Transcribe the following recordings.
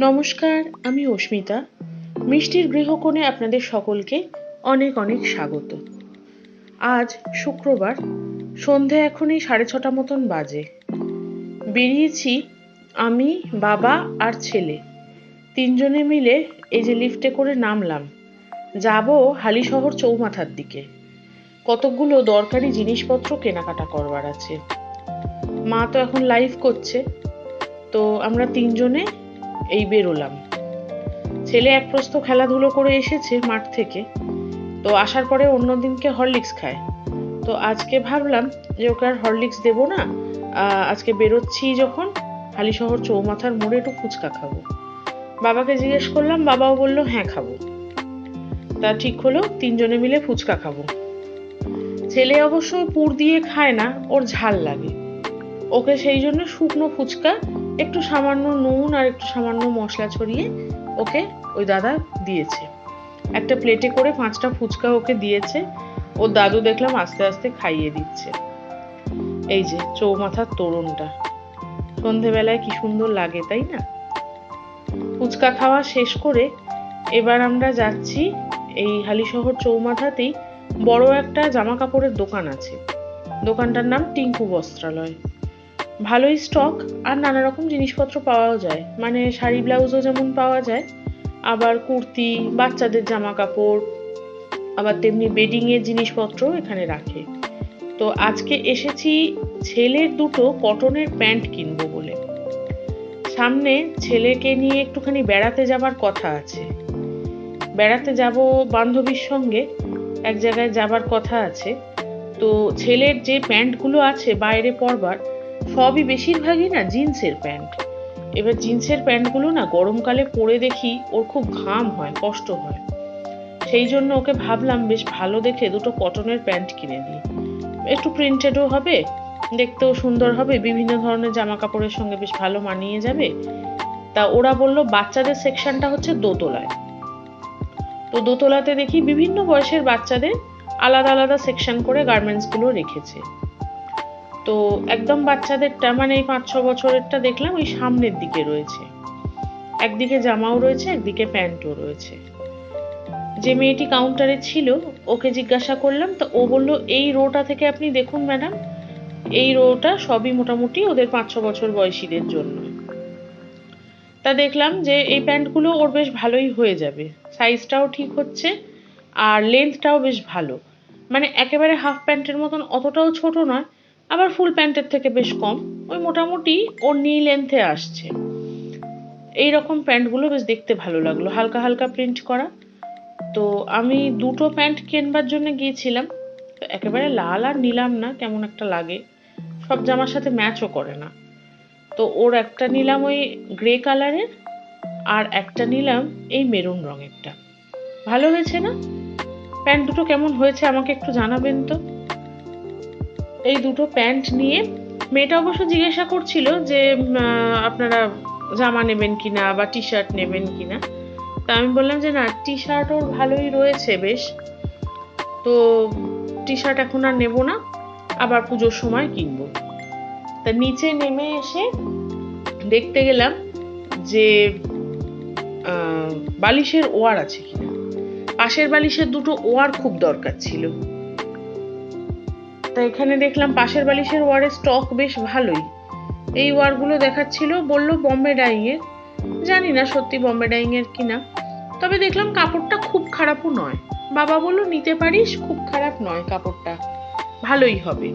নমস্কার, আমি অস্মিতা। মিষ্টির গৃহকোণে আপনাদের সকলকে অনেক অনেক স্বাগত। আজ শুক্রবার, সন্ধে এখনই সাড়ে ছটা মতন বাজে। বেরিয়েছি আমি, বাবা আর ছেলে। তিনজনে মিলে এই যে লিফটে করে নামলাম। যাব হালিশহর চৌমাথার দিকে। কতকগুলো দরকারি জিনিসপত্র কেনাকাটা করবার আছে। মা তো এখন লাইভ করছে। তো আমরা তিনজনে এই বেরোলাম। ছেলে এক প্রস্থ খেলাধুলো করে এসেছে মাঠ থেকে। তো আসার পরে অন্য দিনকে হরলিক্স খায়। তো আজকে ভাবলাম যে ওকে আর হরলিক্স দেবো না। আজকে বেরোচ্ছি যখন হালিশহর চৌমাথার মোড়ে একটু ফুচকা খাব। বাবাকে জিজ্ঞেস করলাম, বাবাও বলল হ্যাঁ খাব। তা ঠিক হলো, তিনজনে মিলে ফুচকা খাব। ছেলে অবশ্য পুর দিয়ে খায় না, ওর ঝাল লাগে। ওকে সেই জন্য শুকনো ফুচকা একটু সামান্য নুন আর একটু সামান্য মশলা ছড়িয়ে ওকে ওই দাদা দিয়েছে। একটা প্লেটে করে পাঁচটা ফুচকা ওকে দিয়েছে। ওর দাদু দেখলাম আস্তে আস্তে খাইয়ে দিচ্ছে। এই যে চৌমাথার তোরণটা। সন্ধেবেলায় কি সুন্দর লাগে, তাই না? ফুচকা খাওয়া শেষ করে এবার আমরা যাচ্ছি এই হালিশহর চৌমাথাতেই। বড় একটা জামা কাপড়ের দোকান আছে। দোকানটার নাম টিঙ্কু বস্ত্রালয়। ভালোই স্টক আর নানা রকম জিনিসপত্র পাওয়াও যায়। মানে শাড়ি ব্লাউজও যেমন পাওয়া যায়, আবার কুর্তি, বাচ্চাদের জামা কাপড় আবার তেমনি বেডিং এর জিনিসপত্র এখানে রাখে। তো আজকে এসেছি ছেলের দুটো কটনের প্যান্ট কিনবো বলে। সামনে ছেলেকে নিয়ে একটুখানি বেড়াতে যাবার কথা আছে। বেড়াতে যাব বান্ধবীর সঙ্গে, এক জায়গায় যাবার কথা আছে। তো ছেলের যে প্যান্টগুলো আছে বাইরে পরবার সবই বেশিরভাগই না জিন্সের প্যান্ট। এবার জিন্সের প্যান্টগুলো না গরমকালে পরে দেখি ওর খুব ঘাম হয়, কষ্ট হয়। সেই জন্য ওকে ভাবলাম বেশ ভালো দেখে দুটো কটনের প্যান্ট কিনে দিই। একটু প্রিন্টেডও হবে, দেখতেও সুন্দর হবে, বিভিন্ন ধরনের জামা কাপড়ের সঙ্গে বেশ ভালো মানিয়ে যাবে। তা ওরা বলল, বাচ্চাদের সেকশনটা হচ্ছে দোতলায়। তো দোতলাতে দেখি বিভিন্ন বয়সের বাচ্চাদের আলাদা আলাদা সেকশন করে গার্মেন্টসগুলো রেখেছে। তো একদম বাচ্চাদেরটা মানে এই পাঁচ ছ বছরেরটা দেখলাম ওই সামনের দিকে রয়েছে। একদিকে জামাও রয়েছে, একদিকে প্যান্টও রয়েছে। যে মেয়েটি কাউন্টারে ছিল, ওকে জিজ্ঞাসা করলাম, তো ও বলল, এই রোটা থেকে আপনি দেখুন ম্যাডাম এই রোটা সবই মোটামুটি ওদের পাঁচ ছ বছর বয়সীদের জন্য। তা দেখলাম যে এই প্যান্টগুলো ওর বেশ ভালোই হয়ে যাবে। সাইজটাও ঠিক হচ্ছে, আর লেন্থটাও বেশ ভালো। মানে একেবারে হাফ প্যান্টের মতন, অতটাও ছোট নয় আবার ফুল প্যান্টের থেকে বেশ কম। ওই মোটামুটি ওর নি লেন্থে আসছে। এই রকম প্যান্টগুলো বেশ দেখতে ভালো লাগল। হালকা হালকা প্রিন্ট করা। তো আমি দুটো প্যান্ট কেনবার জন্য গিয়েছিলাম। একেবারে লাল আর নিলাম না, কেমন একটা লাগে। সব জামার সাথে ম্যাচও করে না। তো ওর একটা নিলাম ওই গ্রে কালারের আর একটা নিলাম এই মেরুন রঙেরটা। ভালো হয়েছে না? প্যান্ট দুটো কেমন হয়েছে আমাকে একটু জানাবেন তো? এই দুটো প্যান্ট নিয়ে মেয়েটা অবশ্য জিজ্ঞাসা করছিল যে আপনারা জামা নেবেন কিনা বা টি শার্ট নেবেন কিনা। তা আমি বললাম যে, না টি শার্ট ওর ভালোই রয়েছে বেশ। তো টি শার্ট এখন আর নেব না, আবার পুজোর সময় কিনবো। তা নিচে নেমে এসে দেখতে গেলাম যে বালিশের ওয়ার আছে কিনা। পাশের বালিশের দুটো ওয়ার খুব দরকার ছিল। তা এখানে দেখলাম পাশের বালিশের ওয়ারের স্টক বেশ ভালোই। এই ওয়ারগুলো দেখাচ্ছিল, বলল বম্বে ডাইং এর জানি না সত্যি বম্বে ডাইং এর কিনা। তবে দেখলাম কাপড়টা খুব খারাপও নয়। বাবা বলল, নিতে পারিস? খুব খারাপ নয় কাপড়টা। ভালোই হবে।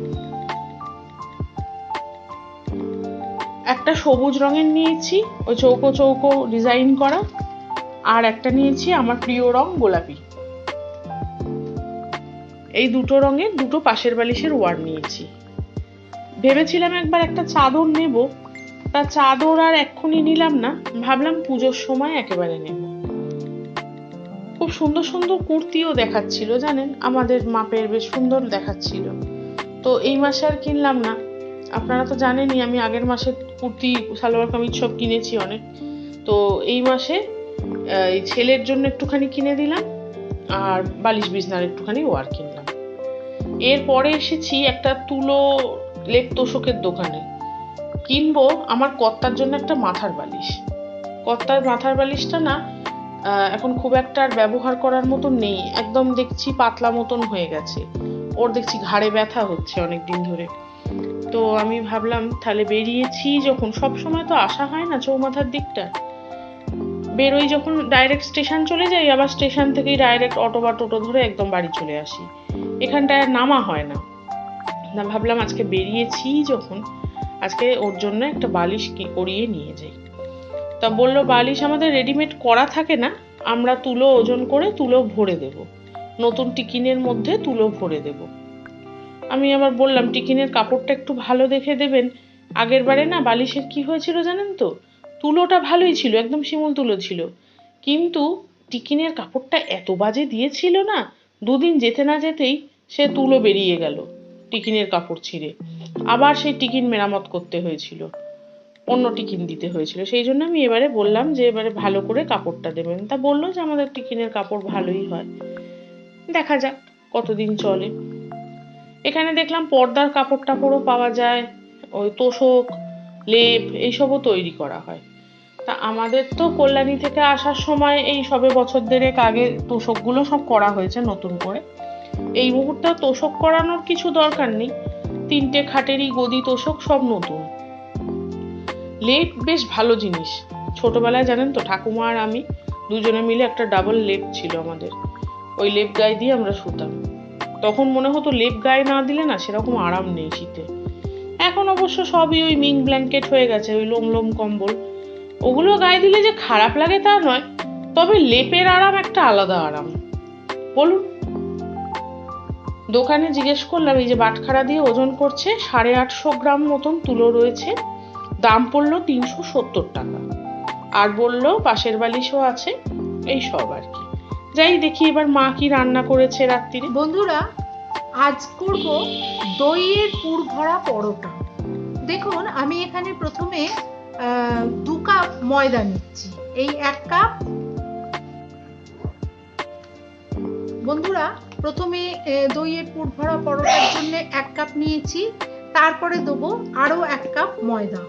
একটা সবুজ রঙের নিয়েছি, ওই চৌকো চৌকো ডিজাইন করা। আর একটা নিয়েছি আমার প্রিয় রং গোলাপি। এই দুটো রঙের দুটো পাশের বালিশের ওয়ার নিয়েছি। ভেবেছিলাম একবার একটা চাদর নেব। তা চাদর আর এক্ষুনি নিলাম না। ভাবলাম পুজোর সময় একেবারে নেব। খুব সুন্দর সুন্দর কুর্তিও দেখাচ্ছিল, জানেন? আমাদের মাপের বেশ সুন্দর দেখাচ্ছিল। তো এই মাসে আর কিনলাম না। আপনারা তো জানেনই, আমি আগের মাসে কুর্তি, সালোয়ার কামিজ সব কিনেছি অনেক। তো এই মাসে এই ছেলের জন্য একটুখানি কিনে দিলাম। আর বালিশ বিছনার একটুখানি ওয়ার কিনলাম এরপরে এসেছি একটা তুলো লেপ তোষকের দোকানে। কিনবো আমার কর্তার জন্য একটা মাথার বালিশ। কর্তার মাথার বালিশটা না এখন খুব একটা আর ব্যবহার করার মতন নেই। একদম দেখছি পাতলা মতন হয়ে গেছে। ওর দেখছি ঘাড়ে ব্যথা হচ্ছে অনেক দিন ধরে। তো আমি ভাবলাম, তাহলে বেরিয়েছি যখন। সব সময় তো আসা হয় না চৌমাথার দিকটা। বেরোই যখন ডাইরেক্ট স্টেশন চলে যাই, আবার স্টেশন থেকেই ডাইরেক্ট অটো বা টোটো ধরে একদম বাড়ি চলে আসি। এখানটায় নামা হয় না। না ভাবলাম আজকে বেরিয়েছি যখন, আজকে ওর জন্য একটা বালিশ কি করিয়ে নিয়ে যাই। তা বলল, বালিশ আমাদের রেডিমেড করা থাকে না, আমরা তুলো ওজন করে তুলো ভরে দেব। নতুন টিকিনের মধ্যে তুলো ভরে দেব। আমি আবার বললাম, টিকিনের কাপড়টা একটু ভালো দেখে দেবেন। আগের বারে না বালিশের কি হয়েছিল জানেন তো? তুলোটা ভালোই ছিল, একদম শিমুল তুলো ছিল। কিন্তু টিকিনের কাপড়টা এত বাজে দিয়েছিল না, দুদিন যেতে না যেতেই সে তুলো বেরিয়ে গেল টিকিনের কাপড় ছিঁড়ে। আবার সেই টিকিন মেরামত করতে হয়েছিল, অন্য টিকিন দিতে হয়েছিল। সেই জন্য আমি এবারে বললাম যে এবারে ভালো করে কাপড়টা দেবেন। তা বলল যে আমাদের টিকিনের কাপড় ভালোই হয়। দেখা যাক কতদিন চলে। এখানে দেখলাম পর্দার কাপড় টাপড়ও পাওয়া যায়, ওই তোষক, লেপ, এইসবও তৈরি করা হয়। তা আমাদের তো কল্যাণী থেকে আসার সময় এই সবে বছর দেড়েক আগে তোষকগুলো সব করা হয়েছে নতুন করে। এই মুহূর্তে তোষক করানোর কিছু দরকার নেই। তিনটে খাটেরই গদি তোষক সব নতুন। লেপ বেশ ভালো জিনিস। ছোটবেলায় জানেন তো, ঠাকুমা আর আমি দুজনে মিলে একটা ডাবল লেপ ছিল আমাদের। ওই লেপ গায়ে দিয়ে আমরা শুতাম। তখন মনে হতো লেপ গায়ে না দিলে না সেরকম আরাম নেই শীতে। এখন অবশ্য সবই ওই মিং ব্ল্যাঙ্কেট হয়ে গেছে, ওই লোম লোম কম্বল। ওগুলো গায়ে দিলে যে খারাপ লাগে তা নয়, তবে লেপের আরাম একটা আলাদা আরাম। বলুন। দোকানে জিজ্ঞেস করলাম, এই যে বাটখারা দিয়ে ওজন করছে সাড়ে আটশো গ্রাম মতন তুলো রয়েছে, দাম পড়ল তিনশো সত্তর টাকা। আর বলল, পাশের বালিশও আছে, এই সব আর কি। যাই দেখি এবার মা কি রান্না করেছে রাত্রিরে। বন্ধুরা, আজ করব দইয়ের পুর ভরা পরোটা। দেখুন, আমি এখানে প্রথমে দু কাপ ময়দা নিচ্ছি। এই এক কাপ। বন্ধুরা, প্রথমে দইয়ের পুর ভরা পরোটার জন্য এক কাপ নিয়েছি। তারপরে দেবো আরও এক কাপ ময়দা।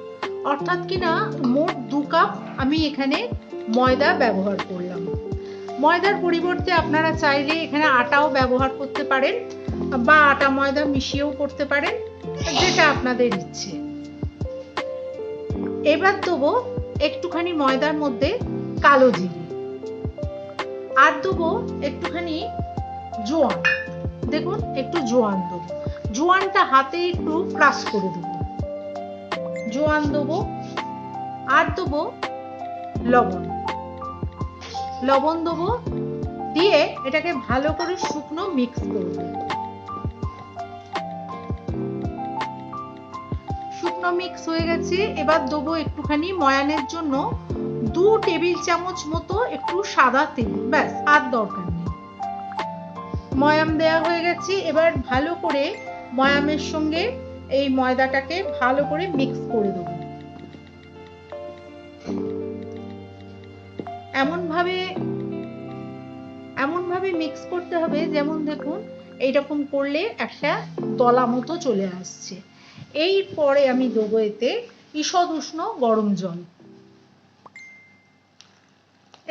অর্থাৎ কিনা মোট দু কাপ আমি এখানে ময়দা ব্যবহার করলাম। ময়দার পরিবর্তে আপনারা চাইলে এখানে আটাও ব্যবহার করতে পারেন বা আটা ময়দা মিশিয়েও করতে পারেন, যেটা আপনাদের ইচ্ছে। এবার দেবো একটুখানি ময়দার মধ্যে কালো জিরে। আর দেবো একটুখানি জোয়ান। দেখুন, একটু জোয়ান দেবো। জোয়ানটা হাতে একটু ক্রাশ করে দেবো। জোয়ান দেবো, আর দেবো লবণ। লবণ দেবো দিয়ে এটাকে ভালো করে শুকনো মিক্স করব শুকনো মিক্স হয়ে গেছে। এবার দেবো একটুখানি ময়ানের জন্য দু টেবিল চামচ মতো একটু সাদা তেল। ব্যাস, আর দরকার নেই। ময়াম দেয়া হয়ে গেছে। এবার ভালো করে ময়ামের সঙ্গে এই ময়দাটাকে ভালো করে মিক্স করে দেবো। এমন ভাবে এমন ভাবে মিক্স করতে হবে, যেমন দেখুন, এইরকম করলে একটা দলা মতো চলে আসছে। এই পরে আমি দেবো এতে ঈষদ উষ্ণ গরম জল।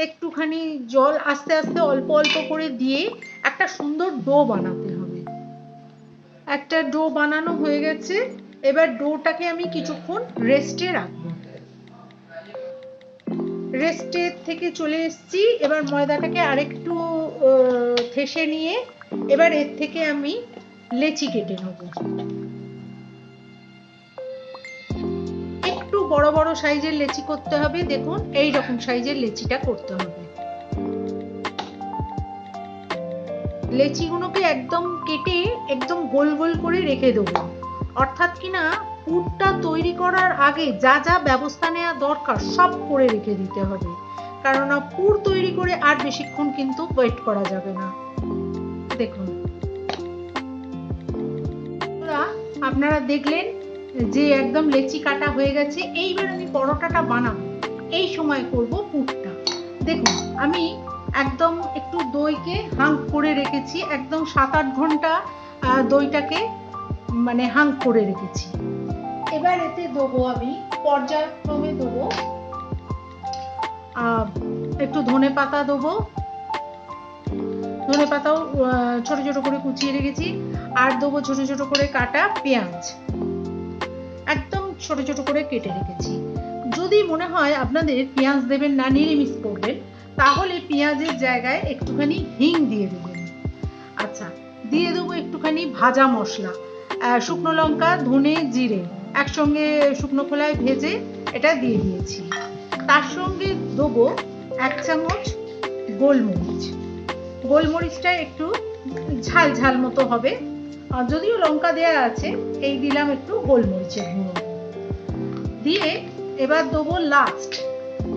একটুখানি জল আস্তে আস্তে অল্প অল্প করে দিয়ে একটা সুন্দর ডো বানাতে হবে। একটা ডো বানানো হয়ে গেছে, এবার ডোটাকে আমি কিছুক্ষণ রেস্টে রাখব। রেস্টের থেকে চলে এসেছি, এবার ময়দাটাকে আরেকটু থেসে নিয়ে এবার এর থেকে আমি লেচি কেটে নেব। বড় বড় সাইজের লেচি করতে হবে, দেখুন এই রকম সাইজের লেচিটা করতে হবে। লেচিগুলোকে একদম কেটে একদম গোল গোল করে রেখে দেবো। অর্থাৎ কিনা পুরটা তৈরি করার আগে যা যা ব্যবস্থা নেওয়া দরকার সব করে রেখে দিতে হবে। কেননা, পুর তৈরি করে আর বেশিক্ষণ কিন্তু ওয়েট করা যাবে না। দেখুন। আপনারা দেখলেন যে একদম লেচি কাটা হয়ে গেছে, এইবার আমি পরোটাটা বানাবো। এই সময় করব পুরটা। দেখুন, আমি একদম একটু দইকে হাঙ্ক করে রেখেছি, একদম সাত আট ঘণ্টা দইটাকে মানে হাঙ্ক করে রেখেছি। এবার এতে দেবো আমি পর্যায়ক্রমে দেবো একটু ধনে পাতা দেবো। ধনে পাতাও ছোট ছোট করে কুচিয়ে রেখেছি। আর দেবো ছোট ছোট করে কাটা পেঁয়াজ। একদম ছোট ছোট করে কেটে রেখেছি। যদি মনে হয় আপনাদের পেঁয়াজ দেবেন না, নিরামিষ করবেন, তাহলে পেঁয়াজের জায়গায় একটুখানি হিং দিয়ে দেবেন। আচ্ছা দিয়ে দেবো একটুখানি ভাজা মশলা শুকনো লঙ্কা, ধনে, জিরে, একসঙ্গে শুকনো খোলায় ভেজে এটা দিয়ে দিয়েছি। তার সঙ্গে দেবো এক চামচ গোলমরিচ। গোলমরিচটা একটু ঝাল ঝাল মতো হবে আর যদিও লঙ্কা দেওয়া আছে, এই দিলাম একটু গোলমরিচের গুঁড়ো। দিয়ে এবার দেবো লাস্ট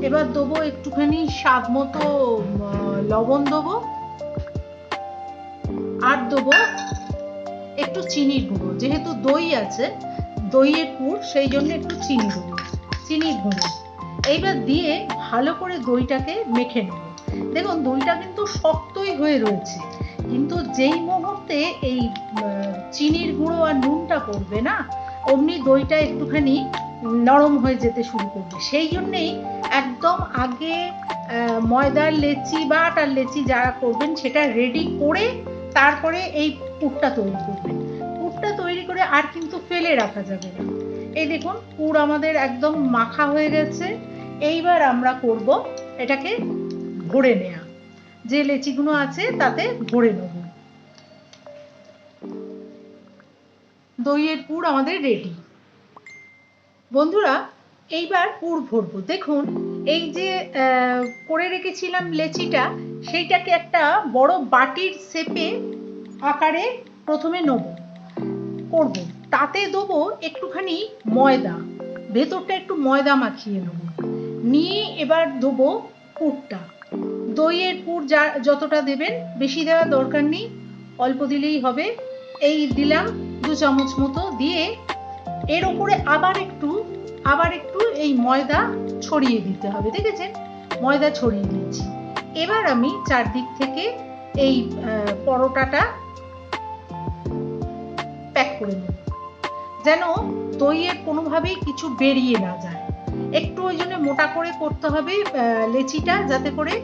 এবার দেবো একটুখানি স্বাদ মতো লবণ দেবো। আর দেবো একটু চিনির গুঁড়ো, যেহেতু দই আছে, দইয়ের পুর, সেই জন্য একটু চিনি দেবো, চিনির গুঁড়ো। এইবার দিয়ে ভালো করে দইটাকে মেখে নেব। দেখুন, দইটা কিন্তু শক্তই হয়ে রয়েছে। কিন্তু যেই মুহূর্তে এই চিনির গুঁড়ো আর নুনটা পড়বে না, অমনি দইটা একটুখানি নরম হয়ে যেতে শুরু করবে। সেই জন্যেই একদম আগে ময়দার লেচি বা আটার লেচি যারা করবেন সেটা রেডি করে তারপরে এই পুরটা তৈরি করবেন। পুরটা তৈরি করে আর কিন্তু ফেলে রাখা যাবে না। এই দেখুন, পুর আমাদের একদম মাখা হয়ে গেছে। এইবার আমরা করব এটাকে ভরে নেয়া। যে লেচিগুলো আছে তাতে ভরে নেব। দইয়ের পুর আমাদের রেডি বন্ধুরা, এইবার পুর ভরবো। দেখুন, এই যে করে রেখেছিলাম লেচিটা, সেইটাকে একটা বড় বাটির শেপে আকারে প্রথমে নেব। করব। তাতে দেবো একটুখানি ময়দা। ভেতরটা একটু ময়দা মাখিয়ে নেব। নিয়ে এবার দেবো পুরটা। দইয়ের পুর যা যতটা দেবেন, বেশি দেওয়ার দরকার নেই, অল্প দিলেই হবে। এই দিলাম দু চামচ মতো দিয়ে এর উপরে আবার একটু আবার একটু এই ময়দা ছড়িয়ে দিতে হবে, দেখেছেন? ময়দা ছড়িয়ে দিয়েছি এবার আমি চারদিক থেকে এই পরোটাটা প্যাক করে নেব। যেন দইয়ের কোনোভাবেই কিছু বেরিয়ে না যায়। একটু ওই জন্য মোটা করে করতে হবে লেচিটা, যাতে করে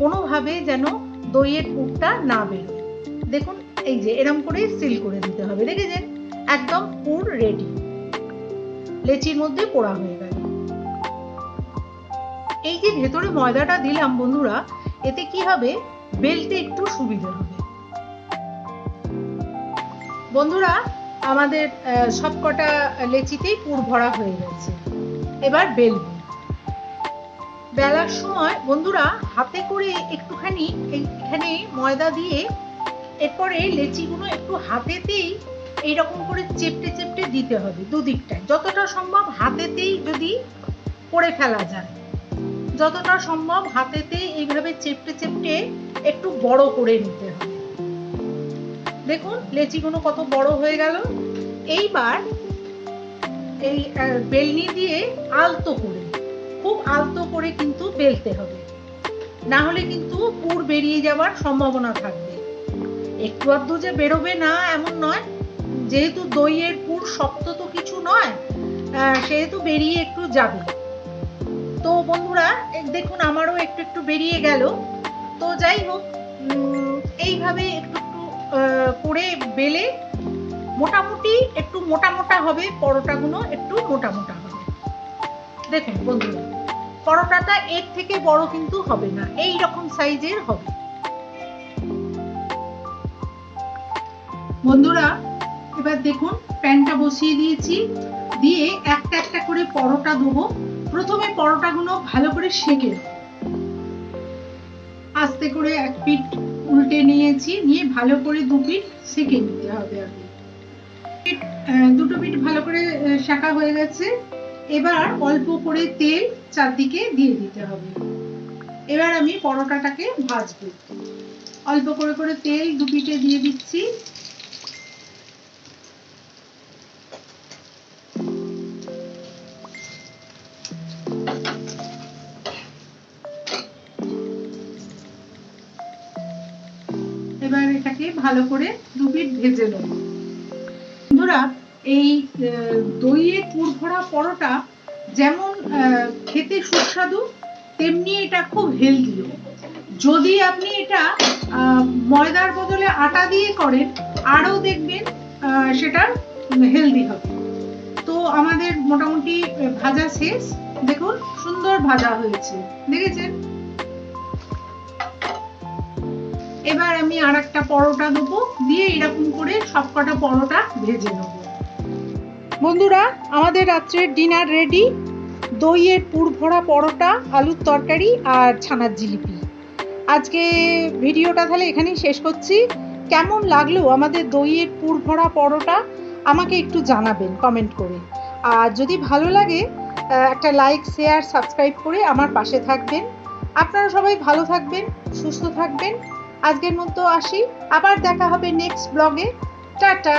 কোনোভাবে যেন দইয়ের পুরটা না বেরোয়। দেখুন, এই যে এরম করে সিল করে দিতে হবে, দেখেছেন? একদম পুর রেডি লেচির মধ্যে পোড়া হয়ে গেল। এই যে ভেতরে ময়দাটা দিলাম বন্ধুরা, এতে কি হবে? বেলতে একটু সুবিধা হবে। বন্ধুরা, আমাদের সবকটা লেচিতেই পুর ভরা হয়ে গেছে। এবার বেলবো। বেলার সময় বন্ধুরা হাতে করে একটুখানি, এখানে ময়দা দিয়ে এরপরে লেচিগুলো একটু হাতেতেই এইরকম করে চেপটে চেপটে দিতে হবে দুদিকটায়। যতটা সম্ভব হাতেতেই যদি করে ফেলা যায়। যতটা সম্ভব হাতেতেই এইভাবে চেপটে চেপটে একটু বড় করে নিতে হবে। দেখুন, লেচিগুলো কত বড় হয়ে গেল। এইবার এই বেলনি দিয়ে আলতো করে খুব আলতো করে কিন্তু বেলতে হবে। না হলে কিন্তু পুর বেরিয়ে যাওয়ার সম্ভাবনা থাকবে। একটু আধটু যে বেরোবে না এমন নয়, যেহেতু দইয়ের পুর শক্ত তো কিছু নয় সেহেতু বেরিয়ে একটু যাবে। তো বন্ধুরা দেখুন আমারও একটু একটু বেরিয়ে গেল। তো যাই হোক এইভাবে একটু একটু করে বেলে মোটামুটি একটু মোটা মোটা হবে, পরোটাগুলো একটু মোটা মোটা হবে। দেখুন বন্ধুরা। পরোটাটা এর থেকে বড় কিন্তু হবে না। এই রকম সাইজের হবে। বন্ধুরা, এবার দেখুন, প্যানটা বসিয়ে দিয়েছি। দিয়ে একটা একটা করে পরোটা দেবো প্রথমে পরোটাগুলো ভালো করে সেঁকে। আস্তে করে এক পিঠ উল্টে নিয়েছি। নিয়ে ভালো করে দু পিঠ সেঁকে নিতে হবে আগে। দুটো পিঠ ভালো করে সেঁকা হয়ে গেছে। এবার অল্প করে তেল চারদিকে দিয়ে দিতে হবে। এবার আমি পরোটাটাকে ভাজবো। অল্প করে করে তেল দু পিঠে দিয়ে দিচ্ছি। এবার এটাকে ভালো করে দু পিঠ ভেজে নেব। এই আহ, দইয়ের পুর ভরা পরোটা যেমন খেতে সুস্বাদু তেমনি এটা খুব হেলদিও যদি আপনি এটা ময়দার বদলে আটা দিয়ে করেন আরও দেখবেন সেটা হেলদি হবে। তো আমাদের মোটামুটি ভাজা শেষ। দেখুন সুন্দর ভাজা হয়েছে। দেখেছেন? এবার আমি আর একটা পরোটা দেবো দিয়ে এরকম করে সবকটা পরোটা ভেজে নেব। বন্ধুরা, আমাদের রাত্রের ডিনার রেডি দইয়ের পুর ভরা পরোটা, আলুর তরকারি আর ছানার জিলিপি। আজকে ভিডিওটা তাহলে এখানেই শেষ করছি। কেমন লাগল আমাদের দইয়ের পুর ভরা পরোটা? আমাকে একটু জানাবেন কমেন্ট করে। আর যদি ভালো লাগে একটা লাইক শেয়ার সাবস্ক্রাইব করে আমার পাশে থাকবেন। আপনারা সবাই ভালো থাকবেন, সুস্থ থাকবেন। আজকের মতো আসি। আবার দেখা হবে নেক্সট ব্লগে টাটা!